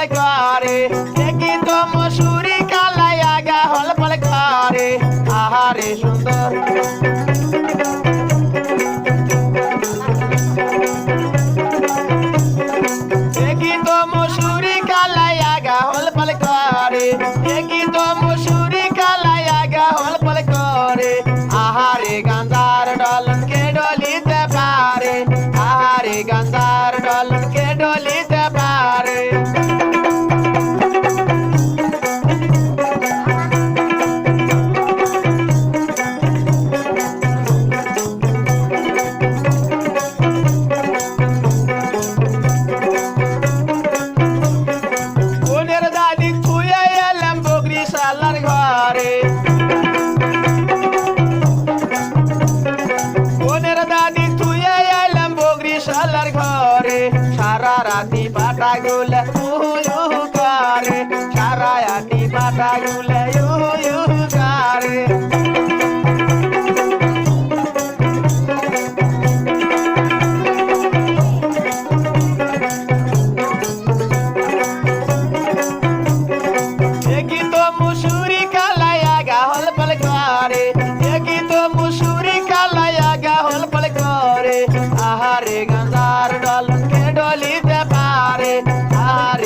পল করে দেখি তো মসুরি কালায়া গা হল পল করে আহারে সুন্দর। দেখি তো মসুরি কালায়া গা হল পল করে দেখি তো মসুরি কালায়া গা হল পল করে সারা রাতি পাটা গুলে উহু করে সারা রাতি পাটা গুলে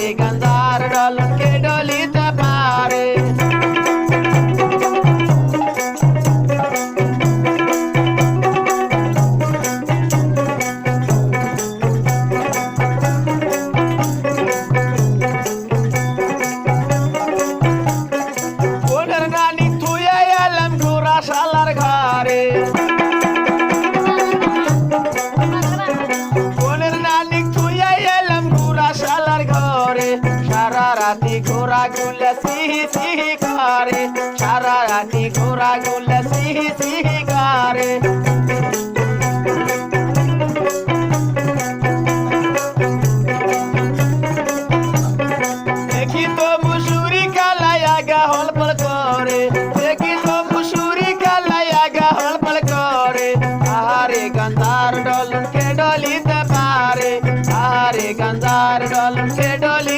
আহারে গন্ধার ঘোরা গুলে সিহি সিহি করে সারা রাতি ঘোরা গুলে সিহি সিহি করে দেখি তো মুসুরি কালায়া গাহল পল করে, দেখি তো মুসুরি কালায়া গাহল পল করে। আহারে গন্ধার ডলন কে ডলিতে পারে, আহারে গন্ধার ডলন কে ডলি